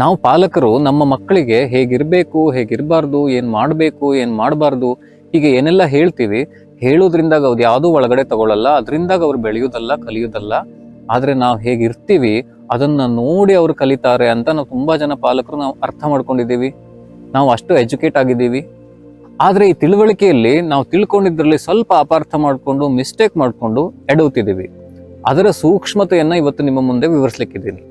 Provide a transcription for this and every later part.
ನಾವು ಪಾಲಕರು ನಮ್ಮ ಮಕ್ಕಳಿಗೆ ಹೇಗಿರಬೇಕು, ಹೇಗಿರಬಾರ್ದು, ಏನು ಮಾಡಬೇಕು, ಏನು ಮಾಡಬಾರ್ದು, ಹೀಗೆ ಏನೆಲ್ಲ ಹೇಳ್ತೀವಿ, ಹೇಳೋದ್ರಿಂದಾಗ ಅವ್ರು ಯಾವುದೂ ಒಳಗಡೆ ತಗೊಳ್ಳಲ್ಲ ಅದರಿಂದಾಗ ಅವ್ರು ಬೆಳೆಯೋದಲ್ಲ ಕಲಿಯೋದಲ್ಲ ಆದರೆ ನಾವು ಹೇಗಿರ್ತೀವಿ, ಅದನ್ನು ನೋಡಿ ಅವರು ಕಲಿತಾರೆ ಅಂತ ನಾವು ತುಂಬ ಜನ ಪಾಲಕರು ನಾವು ಅರ್ಥ ಮಾಡ್ಕೊಂಡಿದ್ದೀವಿ. ನಾವು ಅಷ್ಟು ಎಜುಕೇಟ್ ಆಗಿದ್ದೀವಿ. ಆದರೆ ಈ ತಿಳುವಳಿಕೆಯಲ್ಲಿ ನಾವು ತಿಳ್ಕೊಂಡಿದ್ರಲ್ಲಿ ಸ್ವಲ್ಪ ಅಪಾರ್ಥ ಮಾಡಿಕೊಂಡು, ಮಿಸ್ಟೇಕ್ ಮಾಡಿಕೊಂಡು ಎಡವುತ್ತಿದ್ದೀವಿ. ಅದರ ಸೂಕ್ಷ್ಮತೆಯನ್ನು ಇವತ್ತು ನಿಮ್ಮ ಮುಂದೆ ವಿವರಿಸ್ಲಿಕ್ಕಿದ್ದೀನಿ.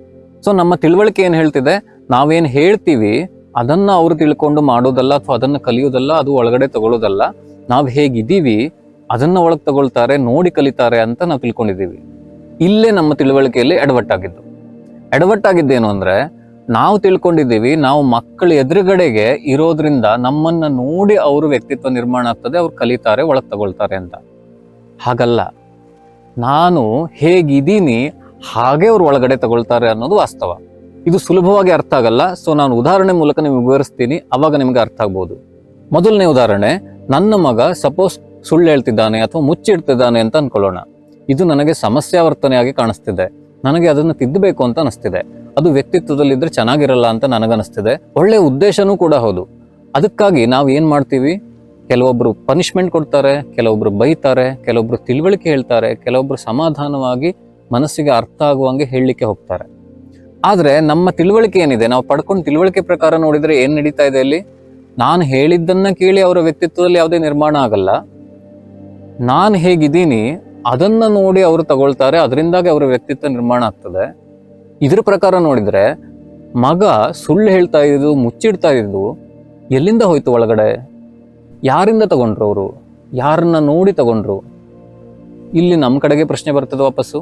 ಸೊ ನಮ್ಮ ತಿಳುವಳಿಕೆ ಏನು ಹೇಳ್ತಿದೆ? ನಾವೇನ್ ಹೇಳ್ತೀವಿ, ಅದನ್ನು ಅವರು ತಿಳ್ಕೊಂಡು ಮಾಡೋದಲ್ಲ ಅಥವಾ ಅದನ್ನು ಕಲಿಯೋದಲ್ಲ, ಅದು ಒಳಗಡೆ ತಗೊಳ್ಳೋದಲ್ಲ, ನಾವು ಹೇಗಿದ್ದೀವಿ, ಅದನ್ನು ಒಳಗೆ ತಗೊಳ್ತಾರೆ, ನೋಡಿ ಕಲಿತಾರೆ ಅಂತ ನಾವು ತಿಳ್ಕೊಂಡಿದ್ದೀವಿ. ಇಲ್ಲೇ ನಮ್ಮ ತಿಳುವಳಿಕೆಯಲ್ಲಿ ಎಡವಟ್ಟಾಗಿದ್ದು. ಎಡವಟ್ಟಾಗಿದ್ದೇನು ಅಂದರೆ, ನಾವು ತಿಳ್ಕೊಂಡಿದ್ದೀವಿ, ನಾವು ಮಕ್ಕಳ ಎದುರುಗಡೆಗೆ ಇರೋದ್ರಿಂದ ನಮ್ಮನ್ನು ನೋಡಿ ಅವರು ವ್ಯಕ್ತಿತ್ವ ನಿರ್ಮಾಣ ಆಗ್ತದೆ, ಅವ್ರು ಕಲಿತಾರೆ, ಒಳಗೆ ತಗೊಳ್ತಾರೆ ಅಂತ. ಹಾಗಲ್ಲ. ನಾನು ಹೇಗಿದ್ದೀನಿ, ಹಾಗೆ ಅವ್ರು ಒಳಗಡೆ ತಗೊಳ್ತಾರೆ ಅನ್ನೋದು ವಾಸ್ತವ. ಇದು ಸುಲಭವಾಗಿ ಅರ್ಥ ಆಗಲ್ಲ. ಸೊ ನಾನು ಉದಾಹರಣೆ ಮೂಲಕ ನಿಮಗೆ ವಿವರಿಸ್ತೀನಿ. ಅವಾಗ ನಿಮಗೆ ಅರ್ಥ ಆಗ್ಬೋದು. ಮೊದಲನೇ ಉದಾಹರಣೆ, ನನ್ನ ಮಗ ಸಪೋಸ್ ಸುಳ್ಳು ಹೇಳ್ತಿದ್ದಾನೆ ಅಥವಾ ಮುಚ್ಚಿಡ್ತಿದ್ದಾನೆ ಅಂತ ಅನ್ಕೊಳ್ಳೋಣ. ಇದು ನನಗೆ ಸಮಸ್ಯಾವರ್ತನೆಯಾಗಿ ಕಾಣಿಸ್ತಿದೆ. ನನಗೆ ಅದನ್ನು ತಿದ್ದಬೇಕು ಅಂತ ಅನಿಸ್ತಿದೆ. ಅದು ವ್ಯಕ್ತಿತ್ವದಲ್ಲಿದ್ದರೆ ಚೆನ್ನಾಗಿರಲ್ಲ ಅಂತ ನನಗನ್ನಿಸ್ತಿದೆ ಒಳ್ಳೆಯ ಉದ್ದೇಶನೂ ಕೂಡ ಹೌದು. ಅದಕ್ಕಾಗಿ ನಾವು ಏನು ಮಾಡ್ತೀವಿ? ಕೆಲವೊಬ್ಬರು ಪನಿಷ್ಮೆಂಟ್ ಕೊಡ್ತಾರೆ ಕೆಲವೊಬ್ಬರು ಬೈತಾರೆ ಕೆಲವೊಬ್ಬರು ತಿಳುವಳಿಕೆ ಹೇಳ್ತಾರೆ ಕೆಲವೊಬ್ಬರು ಸಮಾಧಾನವಾಗಿ ಮನಸ್ಸಿಗೆ ಅರ್ಥ ಆಗುವಂಗೆ ಹೇಳಲಿಕ್ಕೆ ಹೋಗ್ತಾರೆ. ಆದ್ರೆ ನಮ್ಮ ತಿಳುವಳಿಕೆ ಏನಿದೆ? ನಾವು ಪಡ್ಕೊಂಡು ತಿಳುವಳಿಕೆ ಪ್ರಕಾರ ನೋಡಿದ್ರೆ ಏನು ನಡೀತಾ ಇದೆ ಅಲ್ಲಿ? ನಾನು ಹೇಳಿದ್ದನ್ನ ಕೇಳಿ ಅವರ ವ್ಯಕ್ತಿತ್ವದಲ್ಲಿ ಯಾವುದೇ ನಿರ್ಮಾಣ ಆಗಲ್ಲ. ನಾನು ಹೇಗಿದ್ದೀನಿ ಅದನ್ನ ನೋಡಿ ಅವರು ತಗೊಳ್ತಾರೆ, ಅದರಿಂದಾಗಿ ಅವರ ವ್ಯಕ್ತಿತ್ವ ನಿರ್ಮಾಣ ಆಗ್ತದೆ. ಇದ್ರ ಪ್ರಕಾರ ನೋಡಿದ್ರೆ ಮಗ ಸುಳ್ಳು ಹೇಳ್ತಾ ಇದ್ದು, ಮುಚ್ಚಿಡ್ತಾ ಇದ್ದು ಎಲ್ಲಿಂದ ಹೋಯ್ತು ಒಳಗಡೆ? ಯಾರಿಂದ ತಗೊಂಡ್ರು ಅವರು? ಯಾರನ್ನ ನೋಡಿ ತಗೊಂಡ್ರು? ಇಲ್ಲಿ ನಮ್ಮ ಕಡೆಗೆ ಪ್ರಶ್ನೆ ಬರ್ತದೆ ವಾಪಸ್ಸು.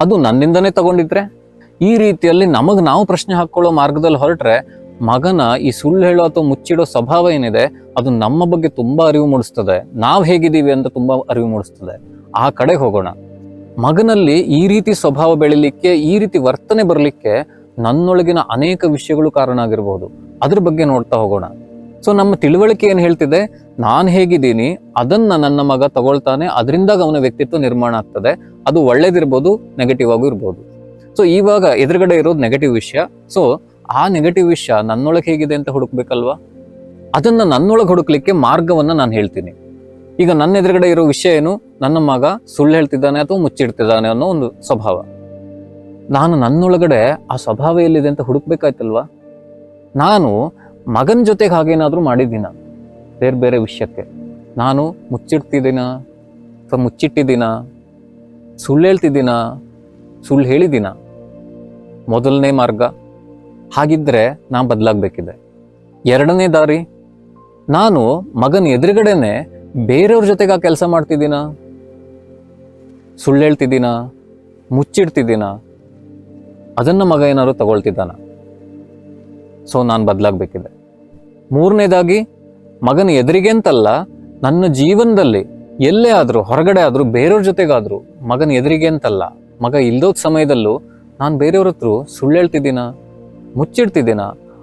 ಅದು ನನ್ನಿಂದನೇ ತಗೊಂಡಿದ್ರೆ? ಈ ರೀತಿಯಲ್ಲಿ ನಮಗೆ ನಾವು ಪ್ರಶ್ನೆ ಹಾಕ್ಕೊಳ್ಳೋ ಮಾರ್ಗದಲ್ಲಿ ಹೊರಟ್ರೆ ಮಗನ ಈ ಸುಳ್ಳು ಹೇಳೋ ಅಥವಾ ಮುಚ್ಚಿಡೋ ಸ್ವಭಾವ ಏನಿದೆ, ಅದು ನಮ್ಮ ಬಗ್ಗೆ ತುಂಬಾ ಅರಿವು ಮೂಡಿಸ್ತದೆ. ನಾವು ಹೇಗಿದ್ದೀವಿ ಅಂತ ತುಂಬಾ ಅರಿವು ಮೂಡಿಸ್ತದೆ. ಆ ಕಡೆ ಹೋಗೋಣ. ಮಗನಲ್ಲಿ ಈ ರೀತಿ ಸ್ವಭಾವ ಬೆಳಿಲಿಕ್ಕೆ, ಈ ರೀತಿ ವರ್ತನೆ ಬರಲಿಕ್ಕೆ ನನ್ನೊಳಗಿನ ಅನೇಕ ವಿಷಯಗಳು ಕಾರಣ ಆಗಿರಬಹುದು ಅದ್ರ ಬಗ್ಗೆ ನೋಡ್ತಾ ಹೋಗೋಣ. ಸೊ ನಮ್ಮ ತಿಳುವಳಿಕೆ ಏನು ಹೇಳ್ತಿದೆ? ನಾನು ಹೇಗಿದ್ದೀನಿ, ಅದನ್ನ ನನ್ನ ಮಗ ತಗೊಳ್ತಾನೆ ಅದರಿಂದ ಅವನ ವ್ಯಕ್ತಿತ್ವ ನಿರ್ಮಾಣ ಆಗ್ತದೆ. ಅದು ಒಳ್ಳೇದಿರ್ಬೋದು ನೆಗೆಟಿವ್ ಆಗೂ ಇರ್ಬೋದು. ಸೊ ಇವಾಗ ಎದುರುಗಡೆ ಇರೋದು ನೆಗೆಟಿವ್ ವಿಷಯ. ಸೊ ಆ ನೆಗೆಟಿವ್ ವಿಷಯ ನನ್ನೊಳಗೆ ಹೇಗಿದೆ ಅಂತ ಹುಡುಕ್ಬೇಕಲ್ವಾ? ಅದನ್ನ ನನ್ನೊಳಗೆ ಹುಡುಕ್ಲಿಕ್ಕೆ ಮಾರ್ಗವನ್ನ ನಾನು ಹೇಳ್ತೀನಿ. ಈಗ ನನ್ನ ಎದುರುಗಡೆ ಇರೋ ವಿಷಯ ಏನು? ನನ್ನ ಮಗ ಸುಳ್ಳು ಹೇಳ್ತಿದ್ದಾನೆ ಅಥವಾ ಮುಚ್ಚಿಡ್ತಿದ್ದಾನೆ ಅನ್ನೋ ಒಂದು ಸ್ವಭಾವ. ನಾನು ನನ್ನೊಳಗಡೆ ಆ ಸ್ವಭಾವ ಎಲ್ಲಿದೆ ಅಂತ ಹುಡುಕ್ಬೇಕಾಯ್ತಲ್ವಾ? ನಾನು ಮಗನ ಜೊತೆಗೆ ಹಾಗೇನಾದರೂ ಮಾಡಿದ್ದೀನ? ಬೇರೆ ಬೇರೆ ವಿಷಯಕ್ಕೆ. ನಾನು ಮುಚ್ಚಿಡ್ತಿದ್ದೀನ? ಅಥವಾ ಮುಚ್ಚಿಟ್ಟಿದ್ದೀನ? ಸುಳ್ಳು ಹೇಳ್ತಿದ್ದೀನ? ಸುಳ್ಳು ಹೇಳಿದ್ದೀನ? ಮೊದಲನೇ ಮಾರ್ಗ? ಹಾಗಿದ್ರೆ ನಾ ಬದಲಾಗಬೇಕಿದೆ. ಎರಡನೇ ದಾರಿ, ನಾನು ಮಗನ ಎದುರುಗಡೆನೆ ಬೇರೆಯವ್ರ ಜೊತೆಗೆ ಕೆಲಸ ಮಾಡ್ತಿದ್ದೀನ? ಸುಳ್ಳು ಹೇಳ್ತಿದ್ದೀನ? ಮುಚ್ಚಿಡ್ತಿದ್ದೀನ? ಅದನ್ನ ಮಗ ಏನಾದ್ರು ತಗೊಳ್ತಿದ್ದಾನ? ಸೊ, ನಾನು ಬದಲಾಗಬೇಕಿದೆ. ಮೂರನೇದಾಗಿ, ಮಗನ ಎದುರಿಗೆ ಅಂತಲ್ಲ, ನನ್ನ ಜೀವನದಲ್ಲಿ ಎಲ್ಲೇ ಆದ್ರೂ, ಹೊರಗಡೆ ಆದ್ರೂ, ಬೇರೆಯವ್ರ ಜೊತೆಗಾದ್ರೂ ಮಗನ ಎದುರಿಗೆ ಅಂತಲ್ಲ ಮಗ ಇಲ್ದೋದ ಸಮಯದಲ್ಲೂ ನಾನು ಬೇರೆಯವ್ರ ಹತ್ರ ಸುಳ್ಳು ಹೇಳ್ತಿದ್ದೀನ? ಮುಚ್ಚಿಡ್ತಿದ್ದೀನ?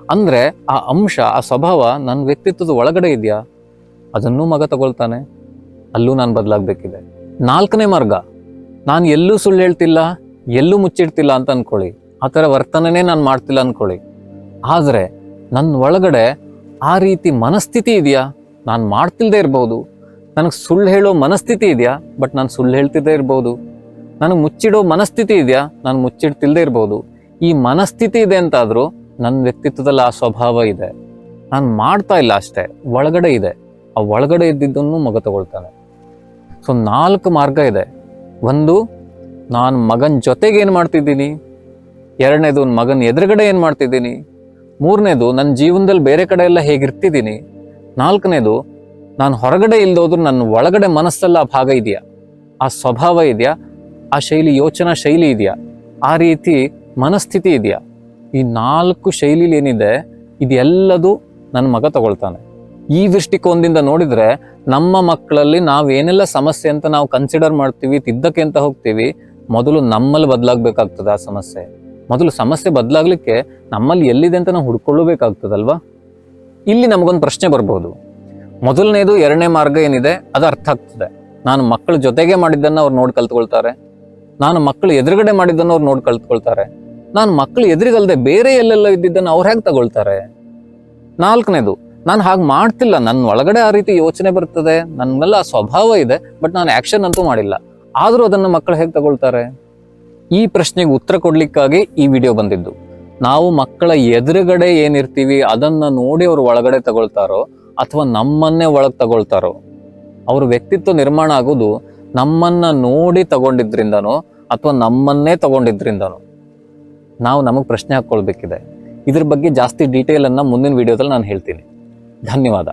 ಅಂದ್ರೆ ಆ ಅಂಶ, ಆ ಸ್ವಭಾವ ನನ್ನ ವ್ಯಕ್ತಿತ್ವದ ಒಳಗಡೆ ಇದೆಯಾ? ಅದನ್ನೂ ಮಗ ತಗೊಳ್ತಾನೆ. ಅಲ್ಲೂ ನಾನು ಬದಲಾಗಬೇಕಿದೆ. ನಾಲ್ಕನೇ ಮಾರ್ಗ, ನಾನು ಎಲ್ಲೂ ಸುಳ್ಳು ಹೇಳ್ತಿಲ್ಲ, ಎಲ್ಲೂ ಮುಚ್ಚಿಡ್ತಿಲ್ಲ ಅಂತ ಅಂದ್ಕೊಳ್ಳಿ ಆ ಥರ ವರ್ತನೆನೇ ನಾನು ಮಾಡ್ತಿಲ್ಲ ಅನ್ಕೊಳ್ಳಿ. ಆದರೆ ನನ್ನ ಒಳಗಡೆ ಆ ರೀತಿ ಮನಸ್ಥಿತಿ ಇದೆಯಾ? ನಾನು ಮಾಡ್ತಿಲ್ಲದೆ ಇರ್ಬೋದು. ನನಗೆ ಸುಳ್ಳು ಹೇಳೋ ಮನಸ್ಥಿತಿ ಇದೆಯಾ? ಬಟ್ ನಾನು ಸುಳ್ಳು ಹೇಳ್ತಿದ್ದೇ ಇರ್ಬೋದು. ನನಗೆ ಮುಚ್ಚಿಡೋ ಮನಸ್ಥಿತಿ ಇದೆಯಾ? ನಾನು ಮುಚ್ಚಿಡ್ತಿಲ್ಲದೆ ಇರ್ಬೋದು. ಈ ಮನಸ್ಥಿತಿ ಇದೆ ಅಂತಾದರೂ ನನ್ನ ವ್ಯಕ್ತಿತ್ವದಲ್ಲಿ ಆ ಸ್ವಭಾವ ಇದೆ. ನಾನು ಮಾಡ್ತಾ ಇಲ್ಲ ಅಷ್ಟೇ, ಒಳಗಡೆ ಇದೆ. ಆ ಒಳಗಡೆ ಇದ್ದಿದ್ದನ್ನು ಮಗ ತಗೊಳ್ತಾನೆ. ಸೊ ನಾಲ್ಕು ಮಾರ್ಗ ಇದೆ. ಒಂದು, ನಾನು ಮಗನ ಜೊತೆಗೆ ಏನು ಮಾಡ್ತಿದ್ದೀನಿ? ಎರಡನೇದು ಮಗನ ಎದುರುಗಡೆ ಏನು ಮಾಡ್ತಿದ್ದೀನಿ? ಮೂರನೇದು ನನ್ನ ಜೀವನದಲ್ಲಿ ಬೇರೆ ಕಡೆ ಎಲ್ಲ ಹೇಗಿರ್ತಿದ್ದೀನಿ? ನಾಲ್ಕನೇದು, ನಾನು ಹೊರಗಡೆ ಇಲ್ಲದೋದ್ರೂ ನನ್ನ ಒಳಗಡೆ ಮನಸ್ಸಲ್ಲ ಆ ಭಾಗ ಇದೆಯಾ? ಆ ಸ್ವಭಾವ ಇದೆಯಾ? ಆ ಶೈಲಿ ಯೋಚನಾ ಶೈಲಿ ಇದೆಯಾ? ಆ ರೀತಿ ಮನಸ್ಥಿತಿ ಇದೆಯಾ? ಈ ನಾಲ್ಕು ಶೈಲಿಲಿ ಏನಿದೆ, ಇದೆಲ್ಲದೂ ನನ್ನ ಮಗ ತಗೊಳ್ತಾನೆ. ಈ ದೃಷ್ಟಿಕೋನದಿಂದ ನೋಡಿದ್ರೆ ನಮ್ಮ ಮಕ್ಕಳಲ್ಲಿ ನಾವು ಏನೆಲ್ಲ ಸಮಸ್ಯೆ ಅಂತ ನಾವು ಕನ್ಸಿಡರ್ ಮಾಡ್ತೀವಿ, ತಿದ್ದಕ್ಕೆ ಅಂತ ಹೋಗ್ತೀವಿ, ಮೊದಲು ನಮ್ಮಲ್ಲಿ ಬದಲಾಗಬೇಕಾಗ್ತದೆ ಆ ಸಮಸ್ಯೆ. ಮೊದಲು ಸಮಸ್ಯೆ ಬದಲಾಗಲಿಕ್ಕೆ ನಮ್ಮಲ್ಲಿ ಎಲ್ಲಿದೆ ಅಂತ ನಾವು ಹುಡ್ಕೊಳ್ಳಬೇಕಾಗ್ತದಲ್ವಾ? ಇಲ್ಲಿ ನಮಗೊಂದು ಪ್ರಶ್ನೆ ಬರ್ಬೋದು. ಮೊದಲನೇದು ಎರಡನೇ ಮಾರ್ಗ ಏನಿದೆ, ಅದು ಅರ್ಥ ಆಗ್ತದೆ. ನಾನು ಮಕ್ಕಳ ಜೊತೆಗೆ ಮಾಡಿದ್ದನ್ನು ಅವ್ರು ನೋಡಿ ಕಲ್ತ್ಕೊಳ್ತಾರೆ. ನಾನು ಮಕ್ಕಳು ಎದುರುಗಡೆ ಮಾಡಿದ್ದನ್ನು ಅವ್ರು ನೋಡಿ ಕಲ್ತ್ಕೊಳ್ತಾರೆ ನಾನು ಮಕ್ಕಳು ಎದುರಿಗಲ್ದೆ ಬೇರೆ ಎಲ್ಲೆಲ್ಲ ಇದ್ದಿದ್ದನ್ನು ಅವ್ರು ಹೇಗೆ ತಗೊಳ್ತಾರೆ? ನಾಲ್ಕನೇದು, ನಾನು ಹಾಗೆ ಮಾಡ್ತಿಲ್ಲ. ನನ್ನ ಒಳಗಡೆ ಆ ರೀತಿ ಯೋಚನೆ ಬರ್ತದೆ. ನನ್ನೆಲ್ಲ ಆ ಸ್ವಭಾವ ಇದೆ, ಬಟ್ ನಾನು ಆ್ಯಕ್ಷನ್ ಅಂತೂ ಮಾಡಿಲ್ಲ. ಆದರೂ ಅದನ್ನು ಮಕ್ಕಳು ಹೇಗೆ ತಗೊಳ್ತಾರೆ? ಈ ಪ್ರಶ್ನೆಗೆ ಉತ್ತರ ಕೊಡ್ಲಿಕ್ಕಾಗಿ ಈ ವಿಡಿಯೋ ಬಂದಿದ್ದು. ನಾವು ಮಕ್ಕಳ ಎದುರುಗಡೆ ಏನಿರ್ತೀವಿ, ಅದನ್ನ ನೋಡಿ ಅವ್ರು ಒಳಗಡೆ ತಗೊಳ್ತಾರೋ, ಅಥವಾ ನಮ್ಮನ್ನೇ ಒಳಗೆ ತಗೊಳ್ತಾರೋ, ಅವ್ರ ವ್ಯಕ್ತಿತ್ವ ನಿರ್ಮಾಣ ಆಗೋದು ನಮ್ಮನ್ನ ನೋಡಿ ತಗೊಂಡಿದ್ರಿಂದನೋ ಅಥವಾ ನಮ್ಮನ್ನೇ ತಗೊಂಡಿದ್ರಿಂದನೋ ನಾವು ನಮಗೆ ಪ್ರಶ್ನೆ ಹಾಕ್ಕೊಳ್ಬೇಕಿದೆ ಇದ್ರ ಬಗ್ಗೆ ಜಾಸ್ತಿ ಡೀಟೇಲನ್ನು ಮುಂದಿನ ವಿಡಿಯೋದಲ್ಲಿ ನಾನು ಹೇಳ್ತೀನಿ. ಧನ್ಯವಾದ.